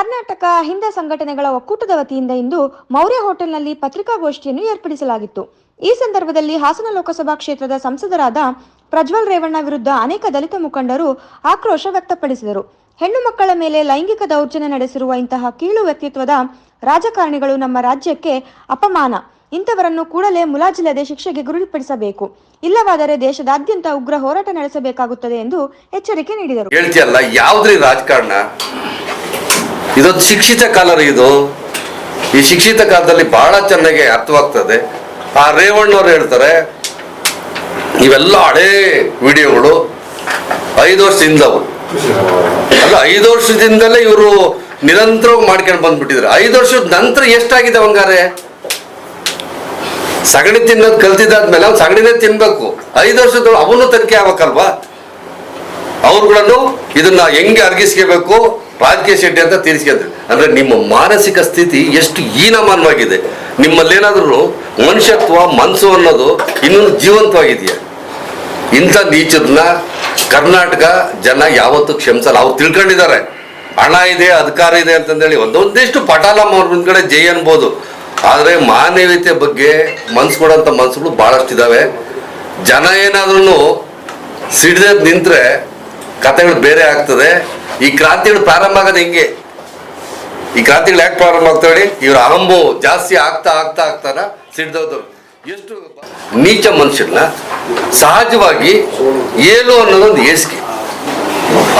ಕರ್ನಾಟಕ ಹಿಂದ ಸಂಘಟನೆಗಳ ಒಕ್ಕೂಟದ ವತಿಯಿಂದ ಇಂದು ಮೌರ್ಯ ಹೋಟೆಲ್ನಲ್ಲಿ ಪತ್ರಿಕಾಗೋಷ್ಠಿಯನ್ನು ಏರ್ಪಡಿಸಲಾಗಿತ್ತು. ಈ ಸಂದರ್ಭದಲ್ಲಿ ಹಾಸನ ಲೋಕಸಭಾ ಕ್ಷೇತ್ರದ ಸಂಸದರಾದ ಪ್ರಜ್ವಲ್ ರೇವಣ್ಣ ವಿರುದ್ಧ ಅನೇಕ ದಲಿತ ಮುಖಂಡರು ಆಕ್ರೋಶ ವ್ಯಕ್ತಪಡಿಸಿದರು. ಹೆಣ್ಣು ಮಕ್ಕಳ ಮೇಲೆ ಲೈಂಗಿಕ ದೌರ್ಜನ್ಯ ನಡೆಸಿರುವ ಇಂತಹ ಕೀಳು ವ್ಯಕ್ತಿತ್ವದ ರಾಜಕಾರಣಿಗಳು ನಮ್ಮ ರಾಜ್ಯಕ್ಕೆ ಅಪಮಾನ. ಇಂಥವರನ್ನು ಕೂಡಲೇ ಮುಲಾಜಿಲ್ಲದೆ ಶಿಕ್ಷೆಗೆ ಗುರಿಪಡಿಸಬೇಕು. ಇಲ್ಲವಾದರೆ ದೇಶದಾದ್ಯಂತ ಉಗ್ರ ಹೋರಾಟ ನಡೆಸಬೇಕಾಗುತ್ತದೆ ಎಂದು ಎಚ್ಚರಿಕೆ ನೀಡಿದರು. ಇದೊಂದು ಶಿಕ್ಷಿತ ಕಾಲ ರೀ ಇದು. ಈ ಶಿಕ್ಷಿತ ಕಾಲದಲ್ಲಿ ಬಹಳ ಚೆನ್ನಾಗಿ ಅರ್ಥವಾಗ್ತದೆ. ಆ ರೇವಣ್ಣವ್ರು ಹೇಳ್ತಾರೆ, ಇವೆಲ್ಲ ಹಳೇ ವಿಡಿಯೋಗಳು. ಐದು ವರ್ಷದಿಂದವು. ಅಲ್ಲ, ಐದು ವರ್ಷದಿಂದಲೇ ಇವರು ನಿರಂತರವಾಗಿ ಮಾಡ್ಕೊಂಡು ಬಂದ್ಬಿಟ್ಟಿದ್ರು ಐದು ವರ್ಷದ ನಂತರ ಎಷ್ಟಾಗಿದೆ ಅವಂಗಾರೆ ಸಗಣಿ ತಿನ್ನೋದು ಕಲ್ತಿದ್ದಾದ್ಮೇಲೆ ಅವ್ನು ಸಗಣಿನೇ ತಿನ್ಬೇಕು. ಐದು ವರ್ಷದ ಅವನು ತನಿಖೆ ಆಗ್ಬೇಕಲ್ವಾ? ಅವ್ರುಗಳನ್ನು ಇದನ್ನ ಹೆಂಗೆ ಅರ್ಗಿಸ್ಕೋಬೇಕು? ರಾಜಕೀಯ ಶೆಟ್ಟಿ ಅಂತ ತೀರಿಸ್ಕೊಂಡ್ರಿ. ಅಂದ್ರೆ ನಿಮ್ಮ ಮಾನಸಿಕ ಸ್ಥಿತಿ ಎಷ್ಟು ಹೀನಮಾನವಾಗಿದೆ. ನಿಮ್ಮಲ್ಲೇನಾದ್ರೂ ಮನುಷ್ಯತ್ವ ಮನಸ್ಸು ಅನ್ನೋದು ಇನ್ನೂ ಜೀವಂತವಾಗಿದೆಯಾ? ಇಂಥ ನೀಚದನ್ನ ಕರ್ನಾಟಕ ಜನ ಯಾವತ್ತೂ ಕ್ಷಮಿಸಲ್ಲ. ಅವ್ರು ತಿಳ್ಕೊಂಡಿದ್ದಾರೆ. ಹಣ ಇದೆ, ಅಧಿಕಾರ ಇದೆ ಅಂತಂದೇಳಿ ಒಂದೊಂದಿಷ್ಟು ಪಟಾಲಮ್ಮ ಅವ್ರ ಮುಂದ್ಗಡೆ ಜೈ ಅನ್ಬೋದು. ಆದರೆ ಮಾನವೀಯತೆ ಬಗ್ಗೆ ಮನ್ಸು ಕೊಡೋಂಥ ಮನಸ್ಸುಗಳು ಭಾಳಷ್ಟು ಇದಾವೆ. ಜನ ಏನಾದ್ರೂ ಸಿಡಿದ ನಿಂತರೆ ಕಥೆಗಳು ಬೇರೆ ಆಗ್ತದೆ. ಈ ಕ್ರಾಂತಿಗಳು ಪ್ರಾರಂಭ ಆಗೋದು ಹೆಂಗೆ? ಈ ಕ್ರಾಂತಿಗಳು ಯಾಕೆ ಪ್ರಾರಂಭ ಆಗ್ತಾವೆ ಇವ್ರ ಅಹಂಬು ಜಾಸ್ತಿ ಆಗ್ತಾ ಆಗ್ತಾ ಆಗ್ತಾನ ಸಿಡ್ದವ್ರು ಎಷ್ಟು ನೀಚ ಮನುಷ್ಯರನ್ನ ಸಹಜವಾಗಿ ಏಲು ಅನ್ನೋದೊಂದು ಏಸಿಗೆ.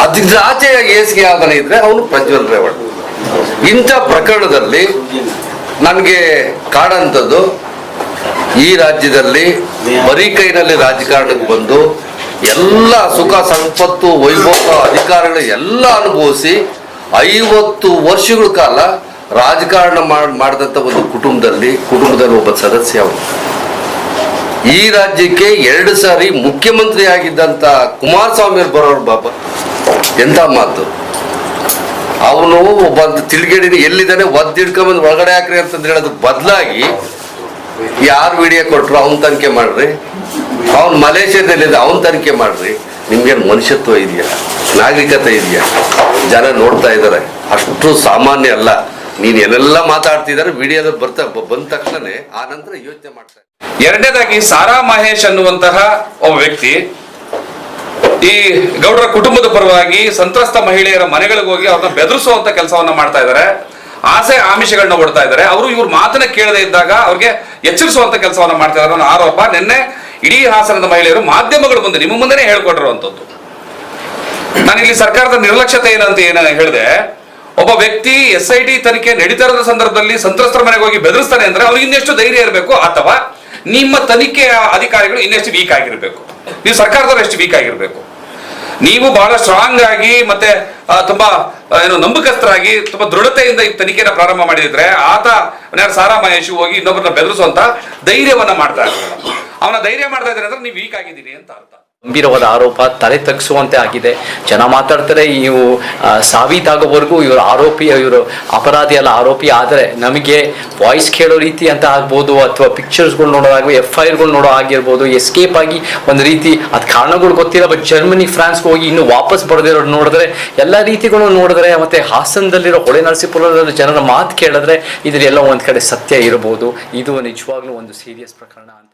ಅದ್ರ ಆಚೆಯಾಗಿ ಏಸಿಗೆ ಯಾವ್ದನ ಇದ್ರೆ ಅವನು ಪ್ರಜ್ವಲ್ ರೇವಣ್ಣ. ಇಂಥ ಪ್ರಕರಣದಲ್ಲಿ ನನಗೆ ಕಾಡಂಥದ್ದು ಈ ರಾಜ್ಯದಲ್ಲಿ ಬರೀ ಕೈನಲ್ಲಿ ರಾಜಕಾರಣಕ್ಕೆ ಬಂದು ಎಲ್ಲ ಸುಖ ಸಂಪತ್ತು ವೈಭವ ಅಧಿಕಾರಗಳು ಎಲ್ಲ ಅನುಭವಿಸಿ ಐವತ್ತು ವರ್ಷಗಳ ಕಾಲ ರಾಜಕಾರಣ ಮಾಡಿ ಮಾಡಿದಂಥ ಒಂದು ಕುಟುಂಬದಲ್ಲಿ ಕುಟುಂಬದಲ್ಲಿ ಒಬ್ಬ ಸದಸ್ಯ ಅವನು. ಈ ರಾಜ್ಯಕ್ಕೆ ಎರಡು ಸಾರಿ ಮುಖ್ಯಮಂತ್ರಿ ಆಗಿದ್ದಂಥ ಕುಮಾರಸ್ವಾಮಿ ಅವ್ರು ಬರೋರು ಬಾಬಾ ಎಂಥ ಮಾತು? ಅವನು ಒಬ್ಬ ತಿಳಿಗೇಡಿನ ಎಲ್ಲಿದ್ದಾನೆ ಒದ್ದಿಡ್ಕೊಂಬಂದು ಒಳಗಡೆ ಹಾಕ್ರಿ ಅಂತಂದು ಹೇಳೋದು ಬದಲಾಗಿ ಯಾರು ವಿಡಿಯೋ ಕೊಟ್ರು, ಅವ್ನ ತನಿಖೆ ಮಾಡ್ರಿ. ಅವ್ನು ಮಲೇಷ್ಯಾದಲ್ಲಿದ್ದ ಅವ್ನ ತನಿಖೆ ಮಾಡ್ರಿ. ನಿಮ್ಗೇನು ಮನುಷ್ಯತ್ವ ಇದೆಯಾ? ನಾಗರಿಕತೆ ಇದೆಯಾ? ಜನ ನೋಡ್ತಾ ಇದ್ದಾರೆ ಅಷ್ಟು ಸಾಮಾನ್ಯ ಅಲ್ಲ. ನೀನು ಏನೆಲ್ಲ ಮಾತಾಡ್ತಿದ್ದಾರೆ ವಿಡಿಯೋದಲ್ಲಿ ಬರ್ತಾ ಬಂದ ತಕ್ಷಣನೇ ಆ ನಂತರ ಯೋಚನೆ ಮಾಡ್ತಾರೆ ಎರಡನೇದಾಗಿ, ಸಾರಾ ಮಹೇಶ್ ಅನ್ನುವಂತಹ ಒಬ್ಬ ವ್ಯಕ್ತಿ, ಈ ಗೌಡರ ಕುಟುಂಬದ ಪರವಾಗಿ ಸಂತ್ರಸ್ತ ಮಹಿಳೆಯರ ಮನೆಗಳಿಗೆ ಹೋಗಿ ಅವ್ರನ್ನ ಬೆದರಿಸುವಂತ ಕೆಲಸವನ್ನ ಮಾಡ್ತಾ ಇದ್ದಾರೆ ಆಸೆ ಆಮಿಷಗಳನ್ನ ಒಡ್ತಾ ಇದ್ದಾರೆ ಅವರು ಇವ್ರ ಮಾತನ್ನ ಕೇಳದೆ ಇದ್ದಾಗ ಅವ್ರಿಗೆ ಎಚ್ಚರಿಸುವಂತ ಕೆಲಸವನ್ನ ಮಾಡ್ತಾ ಇದ್ದಾರೆ ಅನ್ನೋ ಆರೋಪ. ನಿನ್ನೆ ಇಡೀ ಹಾಸನದ ಮಹಿಳೆಯರು ಮಾಧ್ಯಮಗಳು ಮುಂದೆ ನಿಮ್ಮ ಮುಂದೆನೇ ಹೇಳ್ಕೊಟ್ಟಿರುವಂಥದ್ದು ನಾನು ಇಲ್ಲಿ ಸರ್ಕಾರದ ನಿರ್ಲಕ್ಷ್ಯತೆ ಏನಂತ ಏನು ಹೇಳಿದೆ, ಒಬ್ಬ ವ್ಯಕ್ತಿ ಎಸ್ ಐ ಟಿ ತನಿಖೆ ನಡೀತಾ ಇರೋ ಸಂದರ್ಭದಲ್ಲಿ ಸಂತ್ರಸ್ತರ ಮನೆಗೆ ಹೋಗಿ ಬೆದರಿಸ್ತಾನೆ ಅಂದ್ರೆ ಅವ್ರಿಗೆ ಇನ್ನೆಷ್ಟು ಧೈರ್ಯ ಇರಬೇಕು, ಅಥವಾ ನಿಮ್ಮ ತನಿಖೆಯ ಅಧಿಕಾರಿಗಳು ಇನ್ನೆಷ್ಟು ವೀಕ್ ಆಗಿರಬೇಕು. ನೀವು ಸರ್ಕಾರದವ್ರು ಎಷ್ಟು ವೀಕ್ ಆಗಿರ್ಬೇಕು. ನೀವು ಬಹಳ ಸ್ಟ್ರಾಂಗ್ ಆಗಿ ಮತ್ತೆ ತುಂಬಾ ಏನು ನಂಬಿಕಸ್ಥರಾಗಿ, ತುಂಬಾ ದೃಢತೆಯಿಂದ ಈ ತನಿಖೆಯನ್ನ ಪ್ರಾರಂಭ ಮಾಡಿದ್ರೆ ಆತ ಸಾರಾ ಮಹೇಶ್ ಹೋಗಿ ಇನ್ನೊಬ್ಬರನ್ನ ಬೆದರಿಸುವಂತ ಧೈರ್ಯವನ್ನ ಮಾಡ್ತಾ ಇದ್ದಾರೆ. ಅವನ ಧೈರ್ಯ ಮಾಡ್ತಾ ಇದ್ದಾರೆ ಅಂದ್ರೆ ನೀವು ವೀಕ್ ಆಗಿದ್ದೀರಿ ಅಂತ ಅರ್ಥ. ಗಂಭೀರವಾದ ಆರೋಪ ತಲೆ ತಗ್ಗಿಸುವಂತೆ ಆಗಿದೆ. ಜನ ಮಾತಾಡ್ತಾರೆ, ಇವು ಸಾಬೀತಾಗೋವರೆಗೂ ಇವರು ಆರೋಪಿ, ಇವರು ಅಪರಾಧಿ ಅಲ್ಲ, ಆರೋಪಿ. ಆದರೆ ನಮಗೆ ವಾಯ್ಸ್ ಕೇಳೋ ರೀತಿ ಅಂತ ಆಗ್ಬೋದು, ಅಥವಾ ಪಿಕ್ಚರ್ಸ್ಗಳು ನೋಡೋದಾಗಲಿ ಎಫ್ ಐ ಆರ್ಗಳು ನೋಡೋ ಆಗಿರ್ಬೋದು ಎಸ್ಕೇಪ್ ಆಗಿ ಒಂದು ರೀತಿ ಅದು ಕಾರಣಗಳು ಗೊತ್ತಿಲ್ಲ ಬಟ್ ಜರ್ಮನಿ ಫ್ರಾನ್ಸ್ಗೆ ಹೋಗಿ ಇನ್ನು ವಾಪಸ್ ಬರದಿರೋ ನೋಡಿದ್ರೆ, ಎಲ್ಲ ರೀತಿಗಳು ನೋಡಿದ್ರೆ, ಮತ್ತೆ ಹಾಸನದಲ್ಲಿರೋ ಹೊಳೆ ನರಸೀಪುರದಲ್ಲಿ ಜನರ ಮಾತು ಕೇಳಿದ್ರೆ, ಇದರೆಲ್ಲ ಒಂದು ಕಡೆ ಸತ್ಯ ಇರಬಹುದು ಇದು ನಿಜವಾಗ್ಲೂ ಒಂದು ಸೀರಿಯಸ್ ಪ್ರಕರಣ ಅಂತ